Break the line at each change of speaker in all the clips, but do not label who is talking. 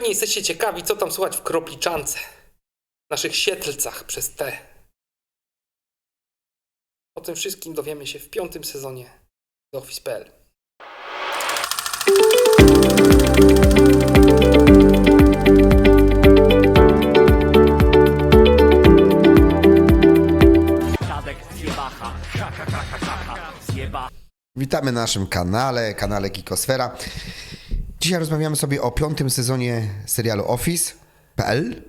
Pewnie jesteście ciekawi, co tam słychać w Kropliczance. Naszych Siedlcach przez T. O tym wszystkim dowiemy się w piątym sezonie The Office.pl.
Witamy na naszym kanale, kanale Kikosfera. Dzisiaj rozmawiamy sobie o piątym sezonie serialu Office.pl, żeby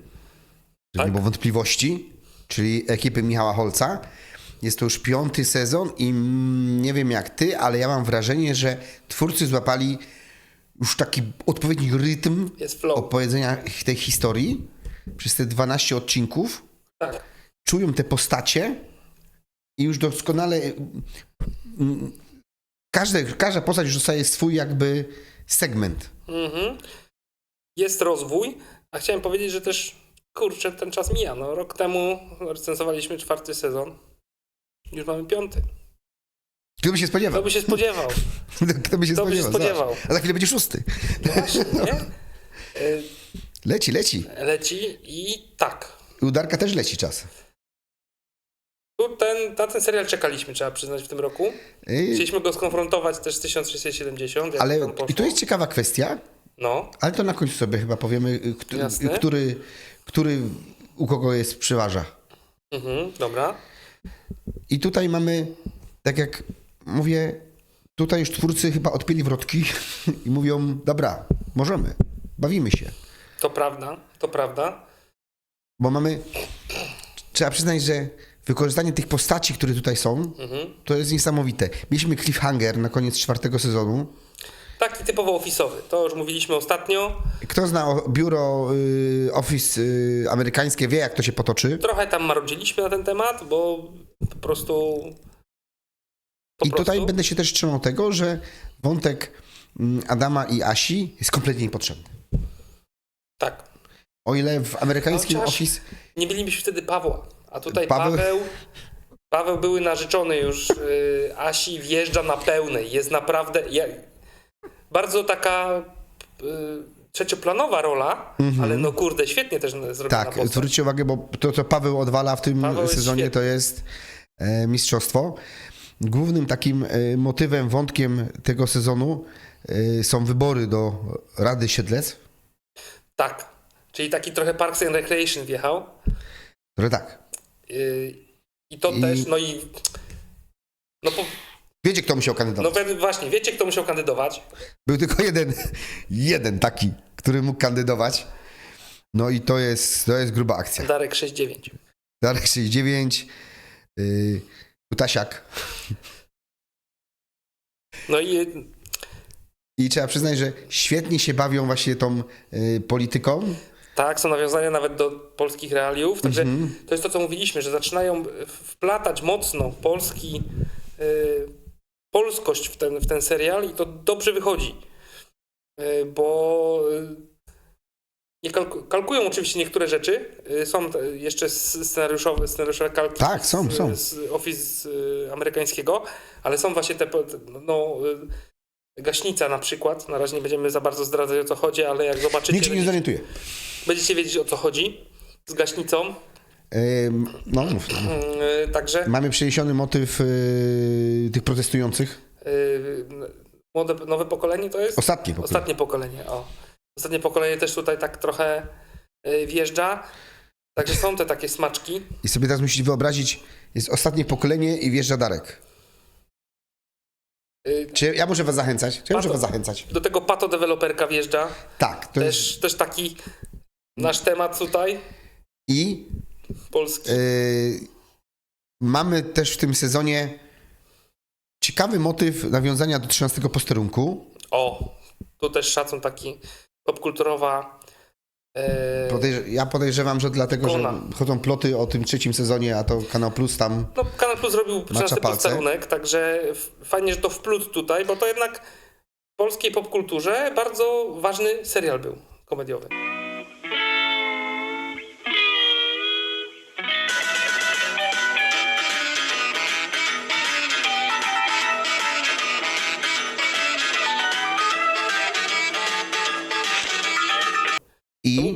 Tak.
nie było wątpliwości, czyli ekipy Michała Holca. Jest to już piąty sezon i nie wiem jak ty, ale ja mam wrażenie, że twórcy złapali już taki odpowiedni rytm opowiedzenia tej historii przez te 12 odcinków.
Tak.
czują te postacie i już doskonale każde, każda postać już dostaje swój jakby segment.
Mhm. Jest rozwój, a chciałem powiedzieć, że też kurczę, ten czas mija. No, rok temu recenzowaliśmy czwarty sezon. Już mamy piąty.
Kto by się spodziewał?
Kto by się spodziewał?
Kto by się
Kto by się
spodziewał?
spodziewał?
A za chwilę będzie szósty.
Właśnie, nie? Y,
Leci, leci.
Leci i tak.
U Darka też leci czas.
Tu ten, na ten serial czekaliśmy, trzeba przyznać, w tym roku. Chcieliśmy go skonfrontować też z 1670. jak
Ale i to jest ciekawa kwestia,
No,
ale to na końcu sobie chyba powiemy, który, który u kogo jest przeważa.
mhm, dobra.
I tutaj mamy, tak jak mówię, tutaj już twórcy chyba odpięli wrotki i mówią, dobra, możemy, bawimy się.
To prawda, to prawda.
Bo mamy, trzeba przyznać, że wykorzystanie tych postaci, które tutaj są,
Mhm.
to jest niesamowite. Mieliśmy cliffhanger na koniec czwartego sezonu.
Taki typowo ofisowy. To już mówiliśmy ostatnio.
Kto zna biuro y, Office y, amerykańskie, wie jak to się potoczy.
Trochę tam marudziliśmy na ten temat, bo po prostu. Po
I tutaj
prostu.
będę się też trzymał tego, że wątek mm, Adama i Asi jest kompletnie niepotrzebny.
Tak.
O ile w amerykańskim
Chociaż-
Office
Nie mielibyśmy wtedy Pawła. A tutaj
Paweł-
Paweł. Paweł, były narzeczony już y, Asi, wjeżdża na pełnej. Jest naprawdę. Ja, bardzo taka. Y, trzecioplanowa rola, ale no kurde, świetnie też zrobiona
Tak,
postać.
zwróćcie uwagę, bo to, co Paweł odwala w tym
Paweł jest
sezonie,
świetny.
to jest e, mistrzostwo. Głównym takim e, motywem, wątkiem tego sezonu e, są wybory do Rady Siedlec.
Tak. Czyli taki trochę Parks and Recreation wjechał.
Które tak,
I to
I-
też, no i. No, po,
wiecie, kto musiał
no
kandydować.
we- właśnie, wiecie, kto musiał kandydować?
Był tylko jeden, jeden taki, który mógł kandydować. No i to jest, to jest gruba akcja.
Darek 69.
Darek 69, yy, Utasiak.
No i
I trzeba przyznać, że świetnie się bawią właśnie tą y, polityką.
Tak, są nawiązania nawet do polskich realiów. Także
Mhm.
to jest to, co mówiliśmy, że zaczynają wplatać mocno polski, y, polskość w ten, w ten serial i to dobrze wychodzi. Y, bo y, nie kalku, kalkują oczywiście niektóre rzeczy. Y, są jeszcze scenariuszowe, scenariuszowe kalki
Tak, są,
z,
są.
z Office y, amerykańskiego, ale są właśnie te, no, gaśnica na przykład. Na razie nie będziemy za bardzo zdradzać o co chodzi, ale jak zobaczycie,
Nikt się nie zorientuje.
Będziecie wiedzieć o co chodzi z gaśnicą.
No, mów.
Y, Także
Mamy przeniesiony motyw y, tych protestujących.
y, młode, nowe pokolenie to jest?
Ostatnie pokolenie.
Ostatnie pokolenie, o. Ostatnie pokolenie też tutaj tak trochę y, wjeżdża. Także są te takie smaczki.
I sobie teraz musicie wyobrazić, jest ostatnie pokolenie i wjeżdża Darek.
Y,
Czy ja muszę was zachęcać? Czy ja muszę
Pato.
was zachęcać?
Do tego pato deweloperka wjeżdża.
Tak, to jest...
Też, też taki nasz temat tutaj,
I
polski.
y, mamy też w tym sezonie ciekawy motyw nawiązania do 13 posterunku.
O, tu też szacun taki popkulturowa. e,
Podejrz- ja podejrzewam, że dlatego, że chodzą ploty o tym trzecim sezonie, a to Kanał Plus tam
No, Kanal Plus zrobił 13
palce.
posterunek, także fajnie, że to wplótł tutaj, bo to jednak w polskiej popkulturze bardzo ważny serial był komediowy.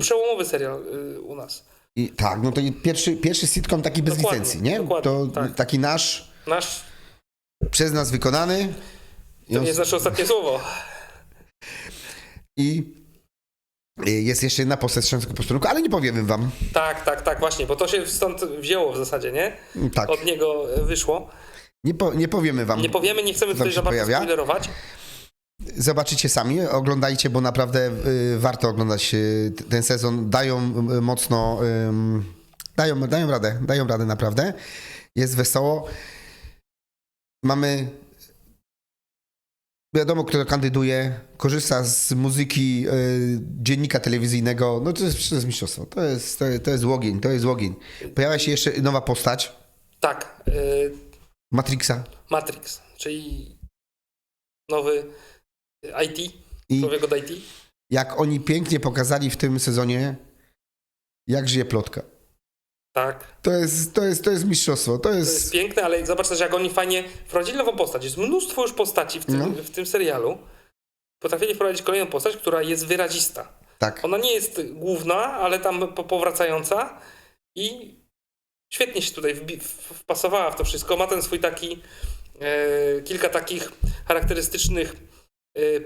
Przełomowy serial y, u nas.
i tak, no to pierwszy, pierwszy sitcom taki bez
Dokładnie,
licencji, nie?
dokładnie,
to
tak.
taki nasz,
Nasz,
przez nas wykonany.
To
on-
nie jest nasze ostatnie słowo.
I jest jeszcze jedna postać z posterunku, ale nie powiemy wam.
Tak, tak, tak, właśnie, bo to się stąd wzięło w zasadzie, nie?
Tak,
Od niego wyszło.
nie, po, nie powiemy wam.
Nie powiemy, nie chcemy tutaj za bardzo spoilerować.
Zobaczycie sami, oglądajcie, bo naprawdę y, warto oglądać y, ten sezon. Dają y, mocno, dają, dają radę, dają radę naprawdę. Jest wesoło. Mamy wiadomo, kto kandyduje, korzysta z muzyki dziennika telewizyjnego. No to jest, to jest mistrzostwo. To jest, to, jest, to jest łogień, to jest łogień. Pojawia się jeszcze nowa postać,
Tak,
Matrixa.
Matrix, czyli nowy IT,
I
człowiek od IT.
jak oni pięknie pokazali w tym sezonie, jak żyje plotka.
Tak,
To jest, to jest, to jest mistrzostwo. To
to
jest.
jest piękne, ale zobacz też, jak oni fajnie wprowadzili nową postać. Jest mnóstwo już postaci w tym,
No.
w tym serialu. Potrafili wprowadzić kolejną postać, która jest wyrazista.
Tak.
Ona nie jest główna, ale tam po- powracająca i świetnie się tutaj wpasowała w to wszystko. Ma ten swój taki, e, kilka takich charakterystycznych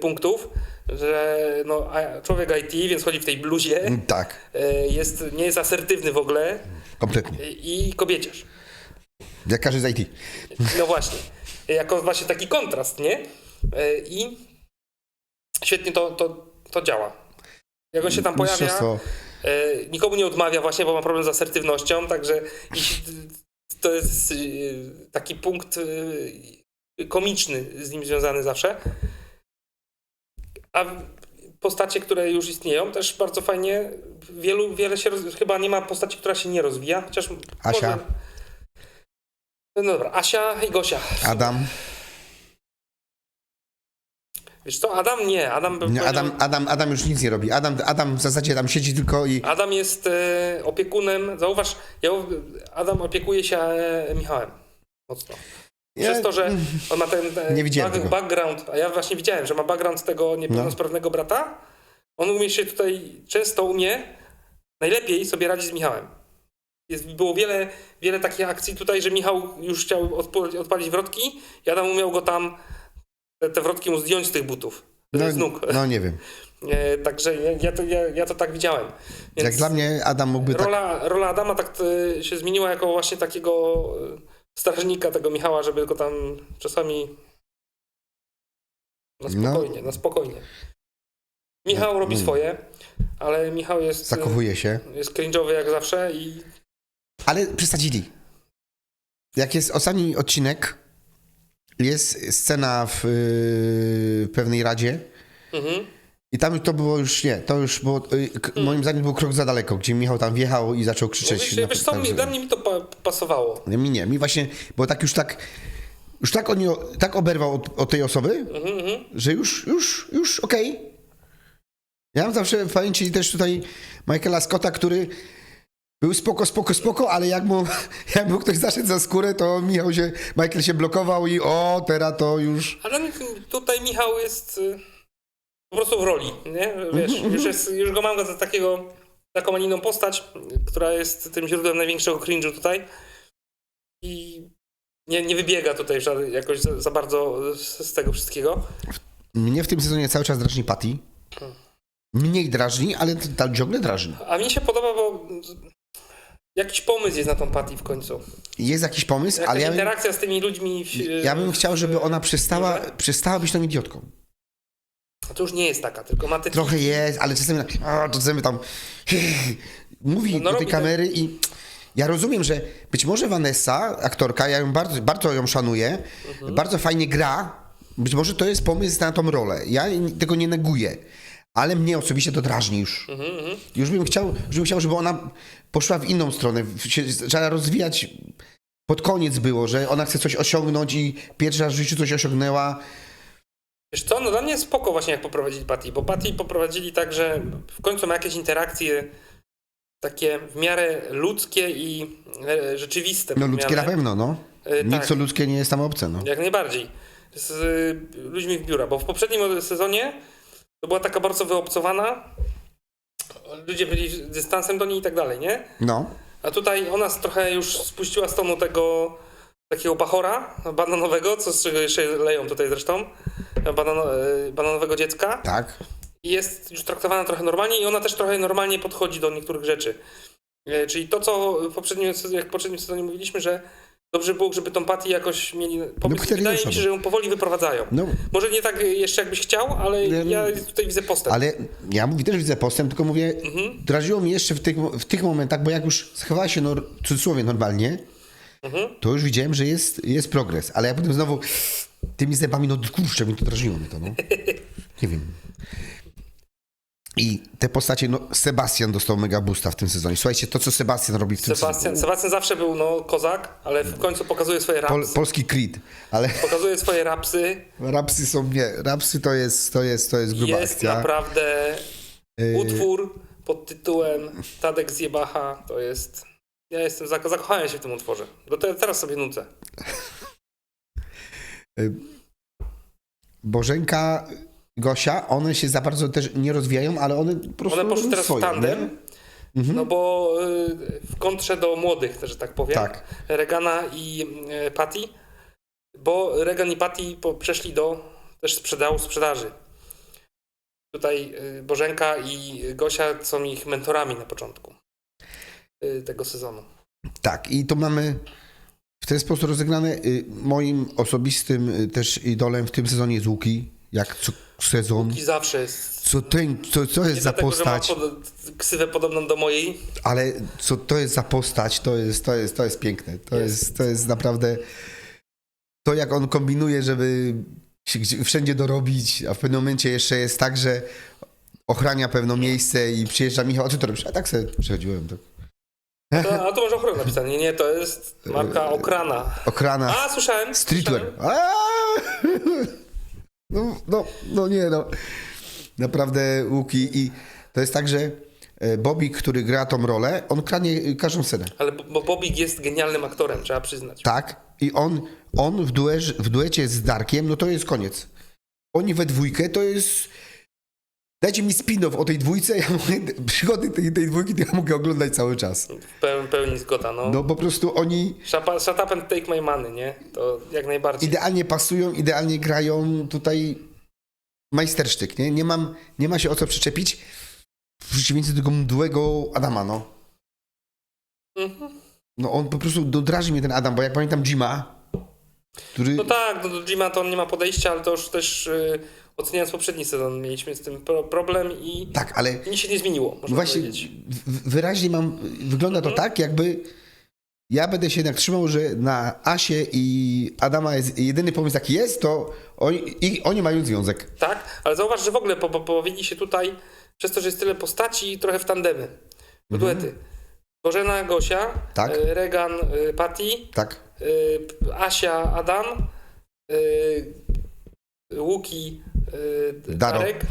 punktów, że no, człowiek IT, więc chodzi w tej bluzie,
Tak,
e, jest, nie jest asertywny w ogóle
kompletnie.
e, i kobieciarz.
Jak każdy z IT.
No właśnie. Jako właśnie taki kontrast, nie? I świetnie to, to, to działa. Jak on się tam pojawia,
Mistrzostwo.
nikomu nie odmawia właśnie, bo ma problem z asertywnością, także to jest taki punkt komiczny z nim związany zawsze. A postacie, które już istnieją, też bardzo fajnie, wielu, wiele się, roz... chyba nie ma postaci, która się nie rozwija, chociaż
Asia.
Może... No dobra, Asia i Gosia.
Adam.
Wiesz co, Adam nie, Adam bym
Nie,
powiedział-
Adam, Adam, Adam już nic nie robi. Adam, Adam w zasadzie tam siedzi tylko i.
Adam jest e, opiekunem, zauważ, ja, Adam opiekuje się e, Michałem mocno. Przez to, że on ma ten e,
Nie widziałem
background, a ja właśnie widziałem, że ma background tego niepełnosprawnego brata, on umie się tutaj, często umie najlepiej sobie radzić z Michałem. Jest, było wiele, wiele takich akcji tutaj, że Michał już chciał odpo- odpalić wrotki i Adam umiał go tam, te, te wrotki mu zdjąć z tych butów,
No,
z nóg.
no nie wiem.
E, także ja, ja, to, ja, ja to tak widziałem. Więc
Jak dla mnie Adam mógłby tak.
rola, rola Adama tak e, się zmieniła jako właśnie takiego e, strażnika tego Michała, żeby go tam czasami na
No.
spokojnie, na spokojnie. Michał robi
Mm.
swoje, ale Michał jest, e,
Zachowuje się.
jest cringe'owy jak zawsze i
Ale przesadzili. Jak jest ostatni odcinek, jest scena w, w pewnej radzie.
mhm.
I tam to było już nie, to już było, y,
Hmm.
moim zdaniem był krok za daleko, gdzie Michał tam wjechał i zaczął krzyczeć.
Wiesz,
na-
wiesz co,
tak,
mi, dla mnie mi to pa, pasowało.
Mi nie, mi właśnie, bo tak już tak, już tak, oni, tak oberwał od, od tej osoby,
Mhm, mhm.
że już, już, już okej. Ja mam zawsze w pamięci też tutaj Michaela Scotta, który był spoko, spoko, spoko, ale jak mu, jak mu ktoś zaszedł za skórę, to Michał się, Michael się blokował i o, teraz to już...
Ale tutaj Michał jest y, po prostu w roli, nie? Wiesz,
Mhm,
już, jest, już go mam za takiego, taką, a nie inną postać, która jest tym źródłem największego cringe'u tutaj i nie, nie wybiega tutaj jakoś za, za bardzo z, tego wszystkiego.
Mnie w tym sezonie cały czas drażni Patty. Mniej drażni, ale t- ta ciągle drażni.
A mi się podoba, bo jakiś pomysł jest na tą Patty w końcu.
Jest jakiś pomysł,
Jakaś
ale ja bym,
interakcja z tymi ludźmi. W,
ja bym chciał, żeby ona przestała, przestała być tą idiotką.
To już nie jest taka, tylko ma te
Trochę jest, ale czasami, a, to czasami tam mówi
No, no
do tej kamery i ja rozumiem, że być może Vanessa, aktorka, ja ją bardzo, bardzo ją szanuję,
Mhm.
bardzo fajnie gra, być może to jest pomysł na tą rolę. Ja tego nie neguję, ale mnie osobiście to drażni już.
Mhm, mhm.
Już bym chciał, już bym chciał, żeby ona poszła w inną stronę, się rozwijać. Pod koniec było, że ona chce coś osiągnąć i pierwszy raz w życiu coś osiągnęła.
Wiesz co, no dla mnie spoko właśnie jak poprowadzili Patty, bo Patty poprowadzili tak, że w końcu ma jakieś interakcje takie w miarę ludzkie i e, rzeczywiste.
No ludzkie na pewno, no.
E,
Nic
tak,
co ludzkie nie jest tam obce, no.
jak najbardziej. Z e, ludźmi w biura, bo w poprzednim sezonie to była taka bardzo wyobcowana ludzie byli dystansem do niej i tak dalej, nie?
No,
A tutaj ona trochę już spuściła z tonu tego takiego bachora bananowego, co z czego jeszcze leją tutaj zresztą, banano, e, bananowego dziecka.
tak.
I jest już traktowana trochę normalnie i ona też trochę normalnie podchodzi do niektórych rzeczy. E, Czyli to, co w poprzednim, jak w poprzednim sezonie mówiliśmy, że dobrze było, żeby tą Patty jakoś mieli
pchnęli
Wydaje mi się, że ją powoli wyprowadzają.
No,
Może nie tak jeszcze jakbyś chciał, ale
Nie,
ja tutaj widzę postęp.
ale ja mówię, też widzę postęp, tylko mówię,
Mhm.
drażyło mnie jeszcze w tych, w tych momentach, bo jak już schowała się nor, w cudzysłowie normalnie,
Mhm.
to już widziałem, że jest, jest progres. Ale ja potem znowu tymi zębami, no kurczę, mi to drażyło mnie to, no. Nie wiem. I te postacie, no Sebastian dostał mega boosta w tym sezonie. Słuchajcie, to co Sebastian robi w tym
Sebastian,
sezonie.
Sebastian zawsze był no, kozak, ale w końcu pokazuje swoje
Pol,
rapsy.
polski Creed, ale
Pokazuje swoje rapsy.
rapsy są, nie, rapsy to jest, to jest, to jest gruba
Jest
akcja.
naprawdę
Y,
utwór pod tytułem Tadek z Jebacha. To jest... Ja jestem, zako- zakochałem się w tym utworze. Do te, teraz sobie nucę.
Bożenka, Gosia, one się za bardzo też nie rozwijają, ale one po prostu
One poszły teraz w
swoje,
tandem.
nie? Mhm.
No bo y, w kontrze do młodych, że tak powiem.
Tak.
Regana i y, Patty. Bo Regan i Patty przeszli do też sprzedału sprzedaży. Tutaj y, Bożenka i Gosia są ich mentorami na początku y, tego sezonu.
Tak, i to mamy w ten sposób rozegrane. Y, Moim osobistym y, też idolem w tym sezonie jest Łuki, jak co sezon.
I zawsze jest.
Co, ten, co, co jest za
dlatego,
postać,
pod, ksywę podobną do mojej.
ale co to jest za postać, to jest, to jest, to jest piękne. To
Jest.
jest, to jest naprawdę to, jak on kombinuje, żeby się wszędzie dorobić, a w pewnym momencie jeszcze jest tak, że ochrania pewne miejsce i przyjeżdża Michał, a ty to robisz? A tak sobie przechodziłem. Tak.
To, a tu masz ochronę napisane. Nie, nie, to jest marka Okrana.
Ochrana.
A, słyszałem.
Streetwear.
słyszałem.
No, no, no nie no. Naprawdę Łuki i to jest tak, że e, Bobby, który gra tą rolę, on kradnie każdą scenę.
Ale bo Bobik jest genialnym aktorem, trzeba przyznać.
Tak? I on, on w, dueż, w duecie z Darkiem, no to jest koniec. Oni we dwójkę to jest... Dajcie mi spin-off o tej dwójce, ja mogę, przygody tej, tej dwójki to ja mogę oglądać cały czas.
Peł- pełni zgoda, no.
No po prostu oni
Shut, shut up and take my money, nie? To jak najbardziej.
idealnie pasują, idealnie grają tutaj majstersztyk, nie? Nie, mam, nie ma się o co przyczepić w przeciwieństwie do tego mdłego Adama, no.
Mhm.
No on po prostu dodraży mnie ten Adam, bo jak pamiętam Jima, który...
No tak, do, do Jima to on nie ma podejścia, ale to już też y, oceniając poprzedni sezon mieliśmy z tym pro, problem i
Tak, ale
nic się nie zmieniło, można
właśnie
powiedzieć.
wyraźnie mam, wygląda to
Mhm.
tak, jakby ja będę się jednak trzymał, że na Asię i Adama jest jedyny pomysł jaki jest, to oni, i oni mają związek.
Tak, ale zauważ, że w ogóle po, po, pobawili się tutaj, przez to, że jest tyle postaci, trochę w tandemy, w duety. Bożena, Gosia.
Tak.
y, Regan, y, Patty,
Tak?
Y, Asia, Adam, y, Łuki, y. Darek.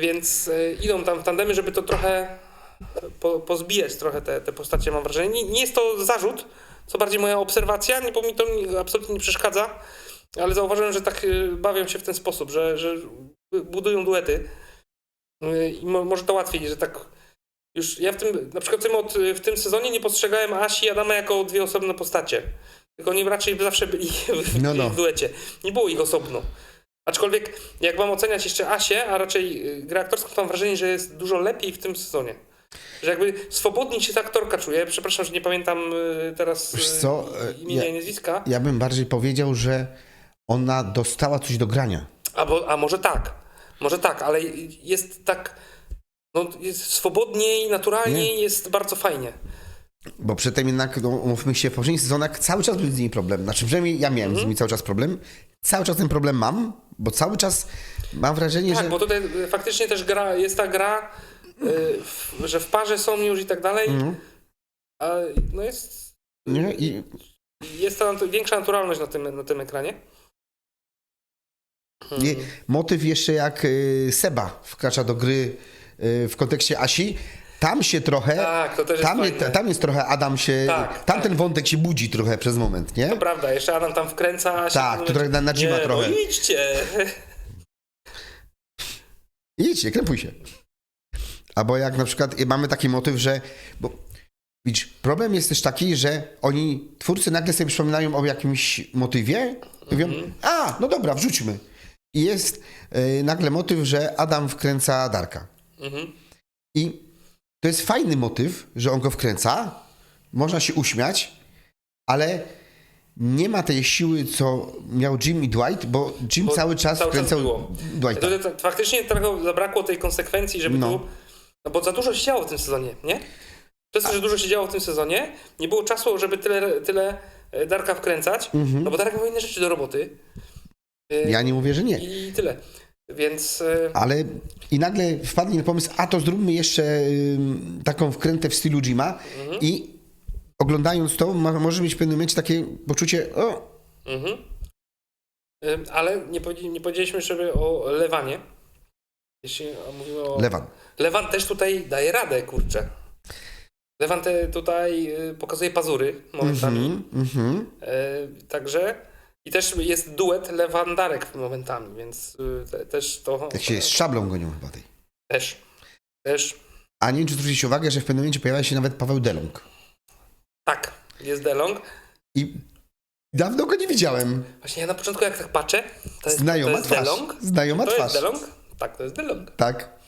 Więc idą tam w tandemy, żeby to trochę po, pozbijać trochę te, te postacie, mam wrażenie. Nie, nie jest to zarzut, co bardziej moja obserwacja, nie, bo mi to nie- absolutnie nie przeszkadza, ale zauważyłem, że tak bawią się w ten sposób, że, że budują duety i mo, może to łatwiej, że tak już ja w tym, na przykład w tym, od, w tym sezonie nie postrzegałem Asi i Adama jako dwie osobne postacie. Tylko oni raczej zawsze byli w,
No, no.
w duecie. Nie było ich osobno. Aczkolwiek, jak mam oceniać jeszcze Asię, a raczej y, grę aktorską, to mam wrażenie, że jest dużo lepiej w tym sezonie. Że jakby swobodniej się ta aktorka czuje. Przepraszam, że nie pamiętam y, teraz
Wiesz
y,
co,
imienia
ja-
i nazwiska.
Ja bym bardziej powiedział, że ona dostała coś do grania.
A, bo, a może tak. Może tak, ale jest tak. No, jest swobodniej, naturalniej, jest bardzo fajnie.
Bo przedtem jednak, no, umówmy się, w poprzednich sezonach cały czas był z nimi problem. Znaczy, przynajmniej ja miałem z nimi cały czas problem. Cały czas ten problem mam, bo cały czas mam wrażenie,
Tak,
że...
bo tutaj faktycznie też gra, jest ta gra, y, w, że w parze są już i tak dalej.
Mhm.
A, no jest,
Nie? I
jest ta natu- większa naturalność na tym, na tym ekranie.
I motyw jeszcze jak y, Seba wkracza do gry w kontekście Asi, tam się trochę,
Tak, to też jest
tam,
fajne.
tam jest trochę Adam się,
Tak,
tamten wątek się budzi trochę przez moment, nie?
To prawda, jeszcze Adam tam wkręca. się
Tak, to trochę na- na
nie,
trochę.
No idźcie.
Idźcie, krępuj się. Albo jak na przykład mamy taki motyw, że. Bo, widzisz, problem jest też taki, że oni, twórcy nagle sobie przypominają o jakimś motywie i mówią, a, no dobra, wrzućmy. I jest y, nagle motyw, że Adam wkręca Darka.
Mhm.
I to jest fajny motyw, że on go wkręca, można się uśmiać, ale nie ma tej siły, co miał Jim i Dwight, bo Jim
Bo
cały czas
cały
wkręcał
to, faktycznie trochę zabrakło tej konsekwencji, żeby
No.
tu. No bo za dużo się działo w tym sezonie, nie? Przez to, że dużo się działo w tym sezonie, nie było czasu, żeby tyle, tyle e, Darka wkręcać, no bo Darek miał inne rzeczy do roboty. E.
Ja nie mówię, że nie.
I tyle. Więc e,
Ale i nagle wpadli na pomysł, a to zróbmy jeszcze ym, taką wkrętę w stylu Jima
Mhm.
i oglądając to, ma, może mieć w pewnym momencie takie poczucie, o,
Mhm. Ale nie, nie powiedzieliśmy jeszcze o Lewanie. Jeśli mówimy o...
Lewan.
Lewan też tutaj daje radę, kurczę. Lewan tutaj y, pokazuje pazury momentami. E, także i też jest duet Lewan-Darek momentami, więc y, te, też to...
Jak się z szablą gonią chyba tej.
Też. Też.
A nie wiem, czy zwróciliście uwagę, że w pewnym momencie pojawia się nawet Paweł Delong.
Tak, jest Delong.
I dawno go nie widziałem.
Właśnie ja na początku jak tak patrzę, to jest, to
Znajoma
jest
twarz.
Delong?
Znajoma
To
twarz.
jest Delong? Tak, to jest Delong.
Tak.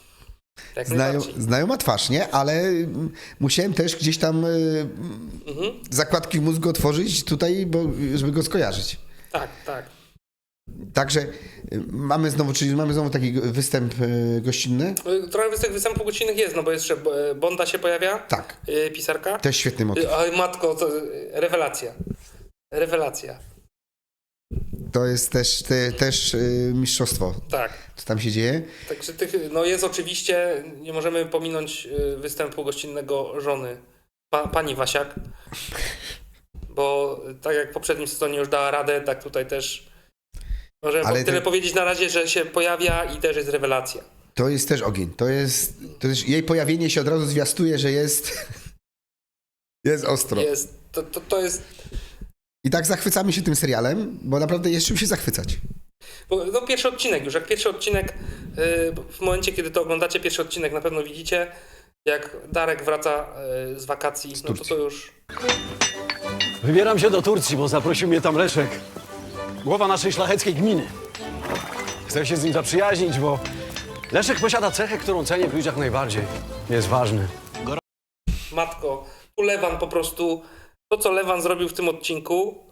Jak
Znajo, znajoma twarz, nie? Ale mm, musiałem też gdzieś tam y,
Mhm.
zakładki w mózgu otworzyć tutaj, bo, żeby go skojarzyć.
Tak, tak.
Także y, mamy znowu, czyli mamy znowu taki występ y, gościnny.
Y, Trochę tych występów gościnnych jest, no bo jeszcze Bonda się pojawia,
Tak.
pisarka.
Też świetny motyw.
Oj matko, to rewelacja. Rewelacja.
To jest też, te, też mistrzostwo,
Tak.
co tam się dzieje.
Także tych, no jest oczywiście, nie możemy pominąć występu gościnnego żony, pa, pani Wasiak, bo tak jak w poprzednim sezonie już dała radę, tak tutaj też możemy
Ale
tyle
te-
powiedzieć na razie, że się pojawia i też jest rewelacja.
To jest też ogień. To jest, to jest jej pojawienie się od razu zwiastuje, że jest, jest ostro.
Jest, to, to, to jest,
I tak zachwycamy się tym serialem, bo naprawdę jest czym się zachwycać.
bo, no pierwszy odcinek już, jak pierwszy odcinek, y, w momencie kiedy to oglądacie, pierwszy odcinek na pewno widzicie, jak Darek wraca y, z wakacji, no to to już...
Wybieram się do Turcji, bo zaprosił mnie tam Leszek. Głowa naszej szlacheckiej gminy. Chcę się z nim zaprzyjaźnić, bo Leszek posiada cechę, którą cenię w ludziach najbardziej. Jest ważny.
Matko, tu Lewan po prostu, to co Lewan zrobił w tym odcinku,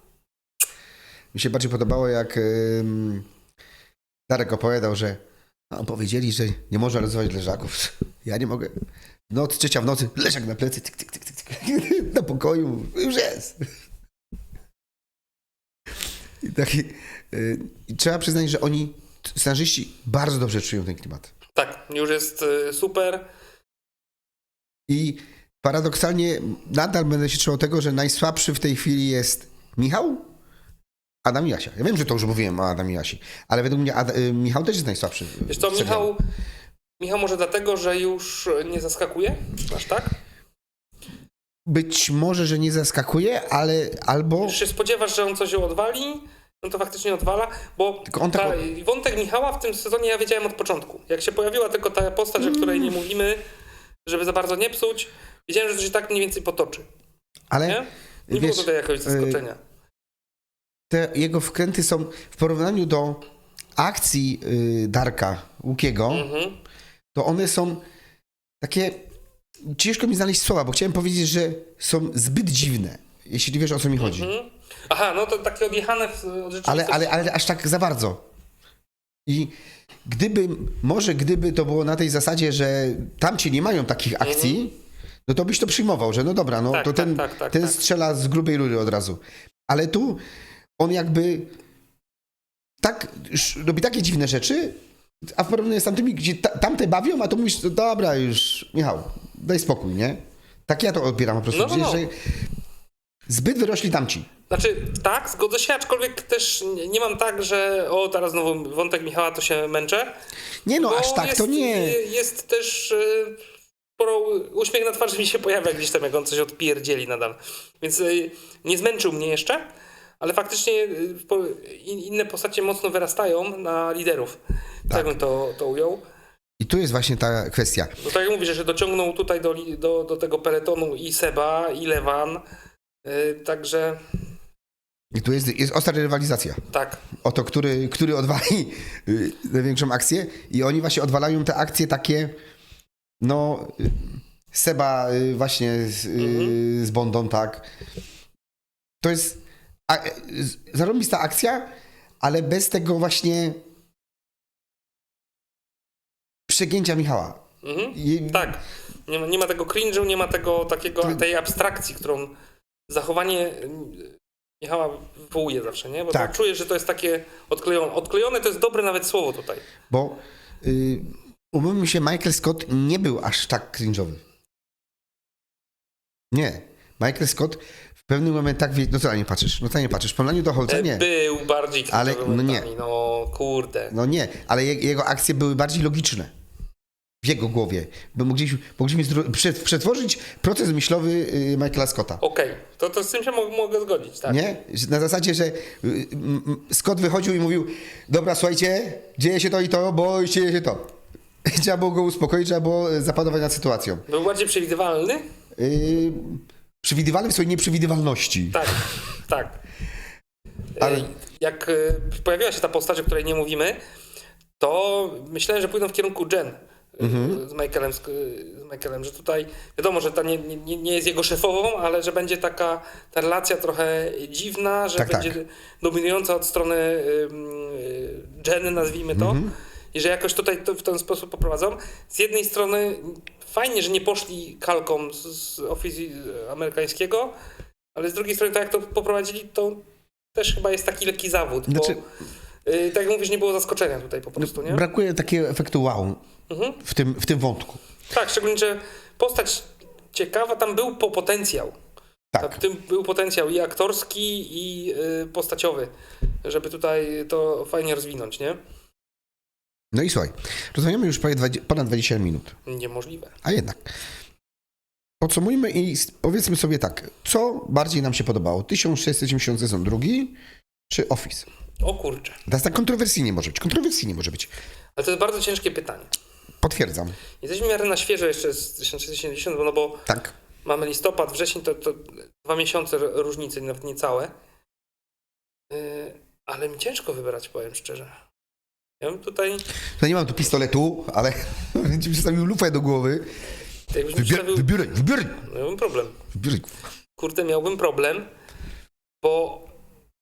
Mi się bardziej podobało, jak ym, Darek opowiadał, że no, powiedzieli, że nie można rozwozić leżaków. Ja nie mogę. Noc, trzecia w nocy, leżak na plecy, tyk, tyk, tyk, tyk, tyk. na pokoju, już jest. I taki, y, i trzeba przyznać, że oni, scenarzyści, bardzo dobrze czują ten klimat.
Tak, już jest y, super.
I paradoksalnie nadal będę się trzymał tego, że najsłabszy w tej chwili jest Michał, Adam i Jasia. Ja wiem, że to już mówiłem o Adam i Jasi, ale według mnie Ad, y, Michał też jest najsłabszy. w-
Wiesz co. Michał, Michał może dlatego, że już nie zaskakuje, aż tak?
Być może, że nie zaskakuje, ale albo...
Już się spodziewasz, że on coś odwali, no to faktycznie odwala, bo
Tylko on tak
ta, wątek Michała w tym sezonie ja wiedziałem od początku. Jak się pojawiła tylko ta postać, o której
Mm.
nie mówimy, żeby za bardzo nie psuć, wiedziałem, że to się tak mniej więcej potoczy,
Ale
nie? Nie
wiesz,
było tutaj jakiegoś zaskoczenia.
te jego wkręty są w porównaniu do akcji y, Darka Łukiego,
Mhm.
To one są takie... Ciężko mi znaleźć słowa, bo chciałem powiedzieć, że są zbyt dziwne, jeśli wiesz, o co mi chodzi.
Mhm. Aha, no to takie odjechane w, od rzeczywistości.
Ale, ale, ale aż tak za bardzo. I gdyby, może gdyby to było na tej zasadzie, że tamci nie mają takich akcji, no to byś to przyjmował, że no dobra, no
Tak,
to
tak,
ten,
tak, tak,
ten
tak.
strzela z grubej rury od razu. Ale tu on jakby tak robi takie dziwne rzeczy, a w porównaniu z tamtymi, gdzie ta, tamte bawią, a to mówisz, dobra już, Michał, daj spokój, nie? Tak ja to odbieram po prostu,
No, no, no.
że zbyt wyrośli tamci.
Znaczy, tak, zgodzę się, aczkolwiek też nie, mam tak, że o, teraz znowu wątek Michała, to się męczę.
Nie no, aż tak
jest,
to nie.
Jest też y, sporo uśmiech na twarzy mi się pojawia gdzieś tam, jak on coś odpierdzieli nadal. Więc y, nie zmęczył mnie jeszcze, ale faktycznie y, inne postacie mocno wyrastają na liderów. Tak,
Tak.
bym to, to ujął.
I tu jest właśnie ta kwestia.
No tak jak mówisz, że dociągnął tutaj do, do, do tego peletonu i Seba, i Lewan. Yy, także
I tu jest, jest ostra rywalizacja.
tak.
o to, który, który odwali y, największą akcję i oni właśnie odwalają te akcje takie no y, Seba y, właśnie z, y, z Bondą, tak. To jest a, y, z- zarąbista akcja, ale bez tego właśnie przegięcia Michała.
Mhm. Tak. Nie ma, nie ma tego cringe'u, nie ma tego takiego,
To-
tej abstrakcji, którą zachowanie mm, Michała wywołuje zawsze, nie? Bo
Tak.
czuję, że to jest takie odklejone. Odklejone to jest dobre nawet słowo tutaj.
Bo y, umówmy się, Michael Scott nie był aż tak cringe'owy. Nie. Michael Scott pewnym momencie tak wie... No co na nie patrzysz? No co na nie patrzysz? W porównaniu do Holca nie.
Był bardziej
Ale- no nie.
No kurde.
No nie, ale je, jego akcje były bardziej logiczne. W jego głowie. Bo mogliśmy, mogliśmy przetworzyć proces myślowy y, Michaela Scotta.
Okej, to, to z tym się mo- mogę zgodzić, tak.
Nie? Na zasadzie, że y, m, Scott wychodził i mówił dobra, słuchajcie, dzieje się to i to, bo dzieje się to. Trzeba było go uspokoić, trzeba było zapanować nad sytuacją.
Był bardziej przewidywalny?
Przewidywalny w swojej nieprzewidywalności.
Tak, tak.
Ale-
Ale... Jak y, pojawiła się ta postać, o której nie mówimy, to myślałem, że pójdą w kierunku Jen y,
Mhm.
z, Michaelem, z, Michaelem, że tutaj wiadomo, że ta nie, nie, nie jest jego szefową, ale że będzie taka ta relacja trochę dziwna, że
Tak,
będzie
tak.
dominująca od strony Jen, nazwijmy to.
Mhm.
I że jakoś tutaj to w ten sposób poprowadzą. Z jednej strony fajnie, że nie poszli kalką z, z Office amerykańskiego, ale z drugiej strony, tak jak to poprowadzili, to też chyba jest taki lekki zawód,
Znaczy-
bo y, tak jak mówisz, nie było zaskoczenia tutaj po prostu, nie?
Brakuje takiego efektu wow
Mhm.
w tym, w tym wątku.
Tak, szczególnie, że postać ciekawa, tam był po potencjał.
Tak.
w tym był potencjał i aktorski, i y, postaciowy, żeby tutaj to fajnie rozwinąć, nie?
No i słuchaj, rozmawiamy już prawie 20, ponad 20 minut.
Niemożliwe.
A jednak. Podsumujmy i powiedzmy sobie tak, co bardziej nam się podobało? 1670 sezon drugi czy Office?
O kurczę.
Teraz tak kontrowersyjnie może być. Kontrowersyjnie może być.
Ale to jest bardzo ciężkie pytanie.
Potwierdzam.
Jesteśmy w miarę na świeżo jeszcze z 1670, bo no bo
Tak.
mamy listopad, wrzesień, to, to dwa miesiące różnicy, nawet niecałe. Yy, ale mi ciężko wybrać, powiem szczerze. Ja bym tutaj,
To nie mam tu pistoletu, ale ci przedstawił lufę do głowy.
jakbyś mi
Wybier,
przedstawił,
wybieraj, wybieraj,
no, miałbym problem.
wybieraj.
Kurde, miałbym problem, bo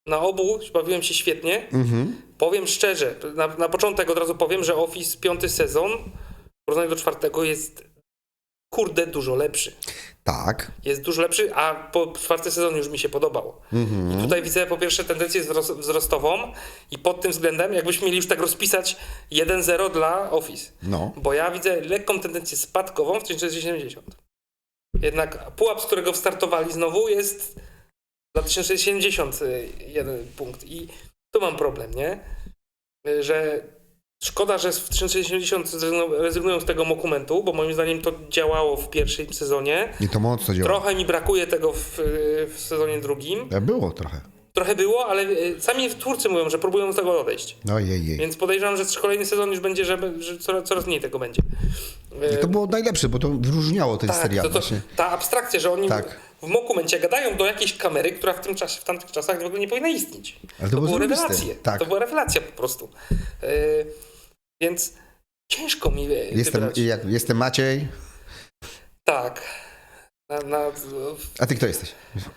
na obu bawiłem się świetnie.
Mhm.
Powiem szczerze, na, na początek od razu powiem, że Office piąty sezon w porównaniu do czwartego jest kurde dużo lepszy.
Tak.
jest dużo lepszy, a po czwarty sezon już mi się podobał. I tutaj widzę po pierwsze tendencję wzros- wzrostową i pod tym względem jakbyśmy mieli już tak rozpisać 1-0 dla Office.
No.
Bo ja widzę lekką tendencję spadkową w 1670. Jednak pułap, z którego startowali znowu jest dla 1670 y, jeden punkt. I tu mam problem, nie? Że szkoda, że w 1670 zrezygnu- rezygnują z tego dokumentu, bo moim zdaniem to działało w pierwszym sezonie.
I to mocno działa.
Trochę mi brakuje tego w, w sezonie drugim.
Było trochę.
Trochę było, ale e, sami twórcy mówią, że próbują z tego odejść.
Ojej, jej.
Więc podejrzewam, że kolejny sezon już będzie, że, że coraz, coraz mniej tego będzie. E,
To było najlepsze, bo to wyróżniało ten
tak,
serial
to, to, ta abstrakcja, że oni
Tak.
w dokumencie gadają do jakiejś kamery, która w tym czasie, w tamtych czasach w ogóle nie powinna istnieć.
Ale to było
były
zarobiste.
rewelacje.
Tak.
To była rewelacja po prostu. E, więc ciężko mi e,
Jestem,
wybrać.
jak, jestem Maciej.
Tak. Na, na,
A ty kto jesteś?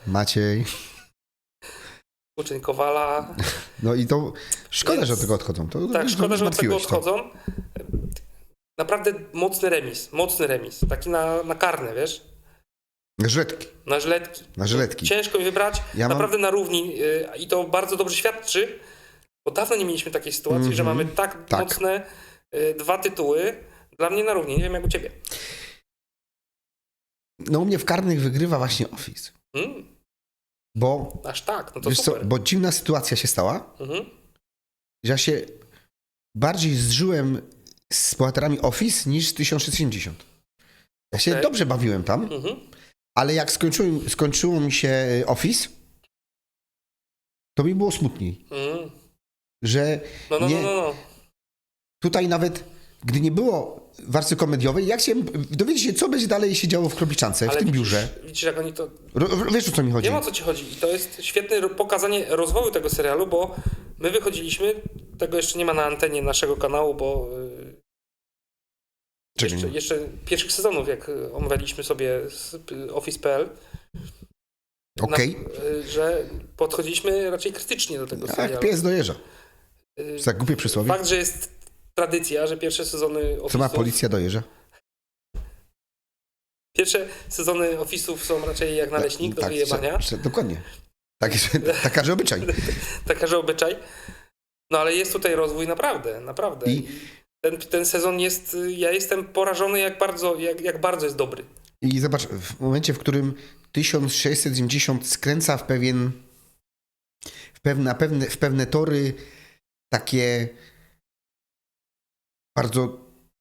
Maciej.
Uczeń Kowala.
No i to szkoda,
Więc-
że od tego odchodzą. To,
Tak, szkoda, że od tego
zmartwiłeś to.
odchodzą. Naprawdę mocny remis, mocny remis. Taki na, na karne, wiesz?
Żyletki.
Na żyletki.
Na żyletki.
Ciężko mi wybrać.
Ja mam-
Naprawdę na równi. y, I to bardzo dobrze świadczy, bo dawno nie mieliśmy takiej sytuacji, że
Mhm.
mamy tak,
Tak.
mocne y, dwa tytuły. Dla mnie na równi. Nie wiem jak u ciebie.
No u mnie w karnych wygrywa właśnie Office.
Mm,
Bo,
aż tak, no to
wiesz co,
super.
bo dziwna sytuacja się stała,
Mhm.
że ja się bardziej zżyłem z bohaterami Office niż z 1670. Ja się
Okej.
dobrze bawiłem tam,
Mhm.
ale jak skończyło, skończyło mi się Office, to mi było smutniej,
Mm.
że
No, no,
Nie.
no, no, no.
tutaj nawet, gdy nie było warstwy komediowej. Ja chciałem dowiedzieć się, co będzie dalej się działo w Kropliczance, w
Ale
tym
widzisz,
biurze.
Widzisz, jak oni to
Ro, wiesz, o co mi chodzi?
Wiem o co ci chodzi. I to jest świetne pokazanie rozwoju tego serialu, bo my wychodziliśmy, tego jeszcze nie ma na antenie naszego kanału, bo y,
Czego
jeszcze, jeszcze pierwszych sezonów, jak y, omawialiśmy sobie z y, Office.pl,
Okej.
na- y, że podchodziliśmy raczej krytycznie do tego
Jak
serialu.
pies dojeżdża. Tak głupie przysłowie.
Fakt, że jest tradycja, że pierwsze sezony
Co ma
Office'ów,
policja dojeżdża?
pierwsze sezony Office'ów są raczej jak naleśnik do
tak,
wyjebania.
że- że- dokładnie. Tak, tak każdy obyczaj.
Taka, że obyczaj. No ale jest tutaj rozwój naprawdę, naprawdę.
I-
Ten, ten sezon jest, ja jestem porażony jak bardzo, jak, jak bardzo jest dobry.
I zobacz, w momencie, w którym 1670 skręca w pewien w pewne, pewne, w pewne tory takie bardzo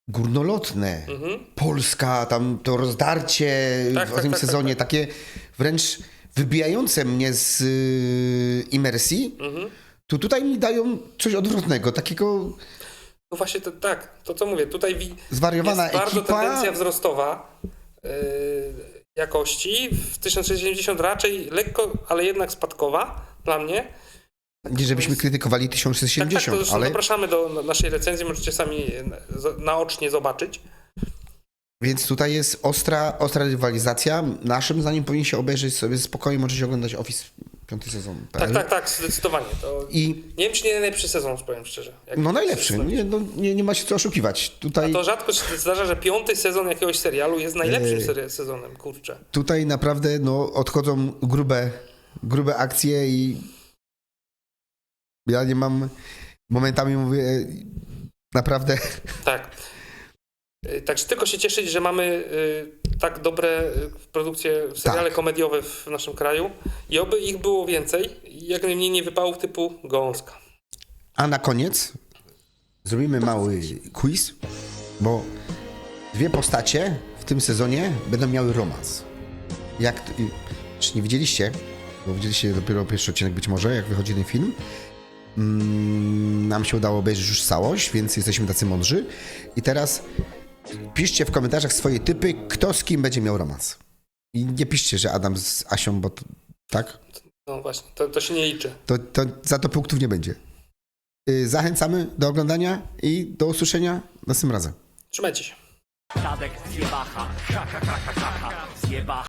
górnolotne.
Mhm.
Polska, tam to rozdarcie
Tak,
w
tak,
tym
tak,
sezonie,
tak,
takie wręcz wybijające mnie z y, imersji,
Mhm.
to tutaj mi dają coś odwrotnego, takiego
No właśnie to, tak, to co mówię, tutaj wi-
zwariowana
jest bardzo
ekipa.
tendencja wzrostowa yy, jakości. W 1670 raczej lekko, ale jednak spadkowa dla mnie.
Nie żebyśmy krytykowali
Tak, tak,
1670,
to
ale
zapraszamy do na- naszej recenzji, możecie sami e, naocznie zobaczyć.
więc tutaj jest ostra, ostra rywalizacja. Naszym zdaniem powinien się obejrzeć sobie spokojnie, możecie oglądać Office piąty sezon.
Tak, tak, tak, zdecydowanie. To
I
nie wiem, czy nie najlepszy sezon, powiem szczerze.
No najlepszy, nie, no, nie, nie ma się co oszukiwać. Tutaj,
To rzadko się zdarza, że piąty sezon jakiegoś serialu jest najlepszym sezonem, kurczę.
tutaj naprawdę no, odchodzą grube, grube akcje i ja nie mam, momentami mówię, naprawdę
Tak. Y, Także tylko się cieszyć, że mamy y, tak dobre produkcje, seriale
Tak.
komediowe w naszym kraju i oby ich było więcej jak najmniej nie wypałów typu Gąska.
A na koniec zrobimy mały quiz, bo dwie postacie w tym sezonie będą miały romans. Jak, czy nie widzieliście, bo widzieliście dopiero pierwszy odcinek być może, jak wychodzi ten film. Mm, Nam się udało obejrzeć już całość, więc jesteśmy tacy mądrzy. I teraz piszcie w komentarzach swoje typy, kto z kim będzie miał romans. I nie piszcie, że Adam z Asią, bo to, tak?
No właśnie, to, to się nie liczy.
to, to za to punktów nie będzie. Y, Zachęcamy do oglądania i do usłyszenia następnym razem.
Trzymajcie się.
Tadek zjebacha, ha ha ha ha ha, zjebacha.